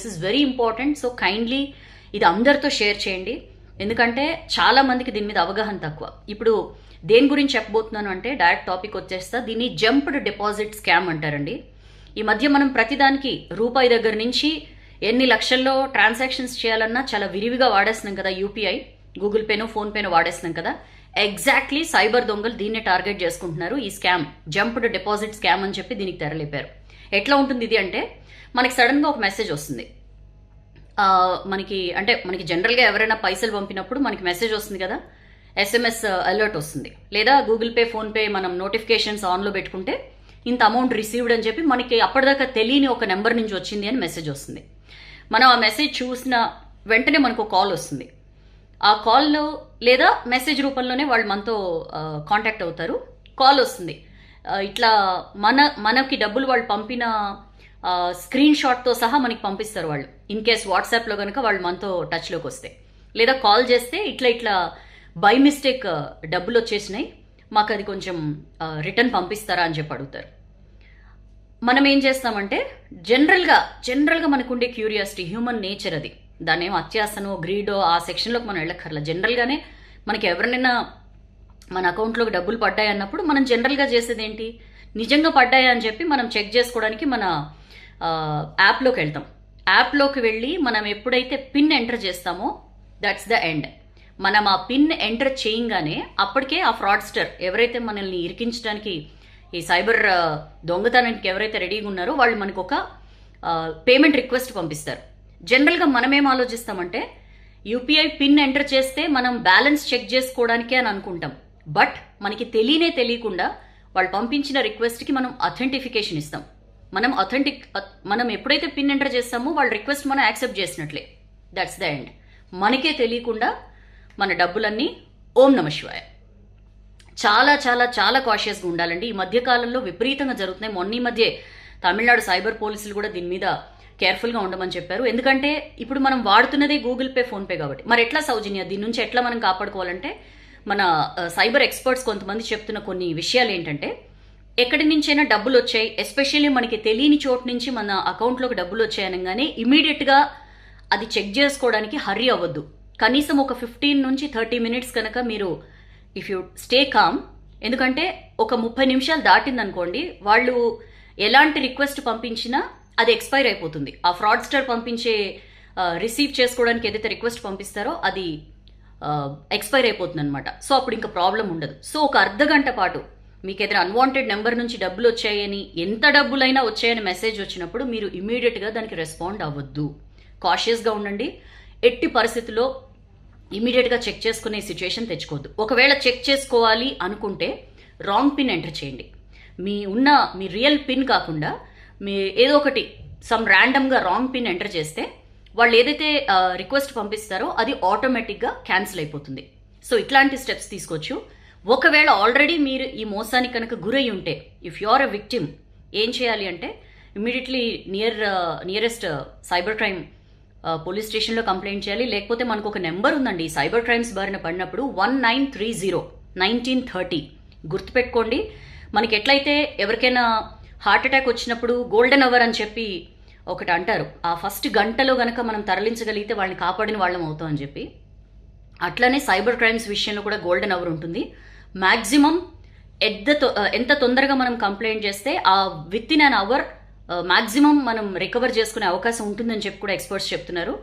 This is very important so kindly ఇది అందరితో share చేయండి. ఎందుకంటే చాలా మందికి దీని మీద అవగాహన తక్కువ. ఇప్పుడు దేని గురించి చెప్పబోతున్నాను అంటే డైరెక్ట్ టాపిక్ వచ్చేస్తా. దీన్ని జంప్డ్ డిపాజిట్ స్కామ్ అంటారండి. ఈ మధ్య మనం ప్రతిదానికి రూపాయి దగ్గర నుంచి ఎన్ని లక్షల్లో ట్రాన్సాక్షన్స్ చేయాలన్నా చాలా విరివిగా వాడేస్తున్నాం కదా యూపీఐ గూగుల్ పేనో ఫోన్ పేనో వాడేస్తున్నాం కదా. ఎగ్జాక్ట్లీ సైబర్ దొంగలు దీన్నే టార్గెట్ చేసుకుంటున్నారు. ఈ స్కామ్ జంప్డ్ డిపాజిట్ స్కామ్ అని చెప్పి దీనికి తెరలేపారు. ఎట్లా ఉంటుంది ఇది అంటే మనకి సడన్గా ఒక మెసేజ్ వస్తుంది. మనకి అంటే మనకి జనరల్గా ఎవరైనా పైసలు పంపినప్పుడు మనకి మెసేజ్ వస్తుంది కదా? ఎస్ఎంఎస్ అలర్ట్ వస్తుంది. లేదా గూగుల్ పే ఫోన్పే మనం నోటిఫికేషన్స్ ఆన్లో పెట్టుకుంటే ఇంత అమౌంట్ రిసీవ్డ్ అని చెప్పి మనకి అప్పటిదాకా తెలియని ఒక నెంబర్ నుంచి వచ్చింది అని మెసేజ్ వస్తుంది. మనం ఆ మెసేజ్ చూసిన వెంటనే మనకు కాల్ వస్తుంది. ఆ కాల్లో లేదా మెసేజ్ రూపంలోనే వాళ్ళు మనతో కాంటాక్ట్ అవుతారు. కాల్ వస్తుంది. ఇట్లా మన మనకి డబ్బులు వాళ్ళు పంపిన స్క్రీన్ షాట్తో సహా మనకి పంపిస్తారు వాళ్ళు. ఇన్ కేస్ వాట్సాప్లో కనుక వాళ్ళు మనతో టచ్లోకి వస్తే. లేదా కాల్ చేస్తే ఇట్లా ఇట్లా బై మిస్టేక్ డబ్బులు వచ్చేసినాయి. మాకు అది కొంచెం రిటర్న్ పంపిస్తారా అని చెప్పి అడుగుతారు. మనం ఏం చేస్తామంటే జనరల్గా జనరల్గా మనకుండే క్యూరియాసిటీ హ్యూమన్ నేచర్ అది. దాని ఏం అత్యాసనో గ్రీడో ఆ సెక్షన్లోకి మనం వెళ్ళక్కర్లా. జనరల్గానే మనకి ఎవరినైనా మన అకౌంట్లోకి డబ్బులు పడ్డాయి అన్నప్పుడు మనం జనరల్గా చేసేది ఏంటి నిజంగా పడ్డాయా అని చెప్పి మనం చెక్ చేసుకోవడానికి మన యాప్లోకి వెళ్తాం. యాప్లోకి వెళ్ళి మనం ఎప్పుడైతే పిన్ ఎంటర్ చేస్తామో దట్స్ ద ఎండ్ మనం ఆ పిన్ ఎంటర్ చేయంగానే అప్పటికే ఆ ఫ్రాడ్స్టర్ ఎవరైతే మనల్ని ఇరికించడానికి ఈ సైబర్ దొంగతనానికి ఎవరైతే రెడీగా ఉన్నారో వాళ్ళు మనకు ఒక పేమెంట్ రిక్వెస్ట్ పంపిస్తారు. జనరల్గా మనం ఏం ఆలోచిస్తామంటే యూపీఐ పిన్ ఎంటర్ చేస్తే మనం బ్యాలెన్స్ చెక్ చేసుకోవడానికే అని అనుకుంటాం. బట్ మనకి తెలియనే తెలియకుండా వాళ్ళు పంపించిన రిక్వెస్ట్కి మనం అథెంటిఫికేషన్ ఇస్తాం. మనం అథెంటిక్ మనం ఎప్పుడైతే పిన్ ఎంటర్ చేస్తామో వాళ్ళ రిక్వెస్ట్ మనం యాక్సెప్ట్ చేసినట్లే. దట్స్ ద ఎండ్ మనకే తెలియకుండా మన డబ్బులన్నీ ఓం నమ శివాయ. చాలా చాలా చాలా కాషియస్గా ఉండాలండి. ఈ మధ్యకాలంలో విపరీతంగా జరుగుతున్నాయి. మొన్న ఈ మధ్య తమిళనాడు సైబర్ పోలీసులు కూడా దీని మీద కేర్ఫుల్గా ఉండమని చెప్పారు. ఎందుకంటే ఇప్పుడు మనం వాడుతున్నదే గూగుల్ పే ఫోన్పే కాబట్టి. మరి ఎట్లా సౌజన్య? దీని నుంచి ఎట్లా మనం కాపాడుకోవాలంటే మన సైబర్ ఎక్స్పర్ట్స్ కొంతమంది చెప్తున్న కొన్ని విషయాలు ఏంటంటే ఎక్కడి నుంచైనా డబ్బులు వచ్చాయి ఎస్పెషల్లీ మనకి తెలియని చోటు నుంచి మన అకౌంట్లోకి డబ్బులు వచ్చాయనగానే ఇమీడియట్గా అది చెక్ చేసుకోవడానికి హర్రీ అవ్వద్దు. కనీసం ఒక ఫిఫ్టీన్ నుంచి థర్టీ మినిట్స్ కనుక మీరు ఇఫ్ యూ స్టే కామ్ ఎందుకంటే ఒక ముప్పై నిమిషాలు దాటిందనుకోండి వాళ్ళు ఎలాంటి రిక్వెస్ట్ పంపించినా అది ఎక్స్పైర్ అయిపోతుంది. ఆ ఫ్రాడ్స్టర్ పంపించే రిసీవ్ చేసుకోవడానికి ఏదైతే రిక్వెస్ట్ పంపిస్తారో అది ఎక్స్పైర్ అయిపోతుంది అనమాట సో అప్పుడు ఇంకా ప్రాబ్లం ఉండదు. సో ఒక అర్ధ గంట పాటు మీకు ఏదైనా అన్వాంటెడ్ నెంబర్ నుంచి డబ్బులు వచ్చాయని ఎంత డబ్బులైనా వచ్చాయని మెసేజ్ వచ్చినప్పుడు మీరు ఇమీడియట్గా దానికి రెస్పాండ్ అవ్వద్దు. కాషియస్గా ఉండండి. ఎట్టి పరిస్థితుల్లో ఇమీడియట్గా చెక్ చేసుకునే సిచ్యుయేషన్ తెచ్చుకోవద్దు. ఒకవేళ చెక్ చేసుకోవాలి అనుకుంటే రాంగ్ పిన్ ఎంటర్ చేయండి. మీ ఉన్న మీ రియల్ పిన్ కాకుండా మీ ఏదో ఒకటి సమ్ ర్యాండమ్గా రాంగ్ పిన్ ఎంటర్ చేస్తే వాళ్ళు ఏదైతే uh, రిక్వెస్ట్ పంపిస్తారో అది ఆటోమేటిక్గా క్యాన్సిల్ అయిపోతుంది. సో ఇట్లాంటి స్టెప్స్ తీసుకోవచ్చు. ఒకవేళ ఆల్రెడీ మీరు ఈ మోసానికి కనుక గురై ఉంటే if you are a victim ఏం చేయాలి అంటే immediately near nearest cyber crime police స్టేషన్లో కంప్లైంట్ చేయాలి. లేకపోతే మనకు ఒక నెంబర్ ఉందండి. సైబర్ క్రైమ్స్ బారిన పడినప్పుడు one nine three zero nineteen thirty గుర్తుపెట్టుకోండి. మనకి ఎట్లయితే ఎవరికైనా హార్ట్ అటాక్ వచ్చినప్పుడు గోల్డెన్ అవర్ అని చెప్పి ఒకటి అంటారు. ఆ ఫస్ట్ గంటలో గనక మనం తరలించగలిగితే వాళ్ళని కాపాడిన వాళ్ళం అవుతాం అని చెప్పి. అట్లనే సైబర్ క్రైమ్స్ విషయంలో కూడా గోల్డెన్ అవర్ ఉంటుంది. మ్యాక్సిమం ఎంత తొ- ఎంత తొందరగా మనం కంప్లైంట్ చేస్తే ఆ within an hour maximum మనం రికవర్ చేసుకునే అవకాశం ఉంటుందని చెప్పి కూడా ఎక్స్పర్ట్స్ చెప్తున్నారు.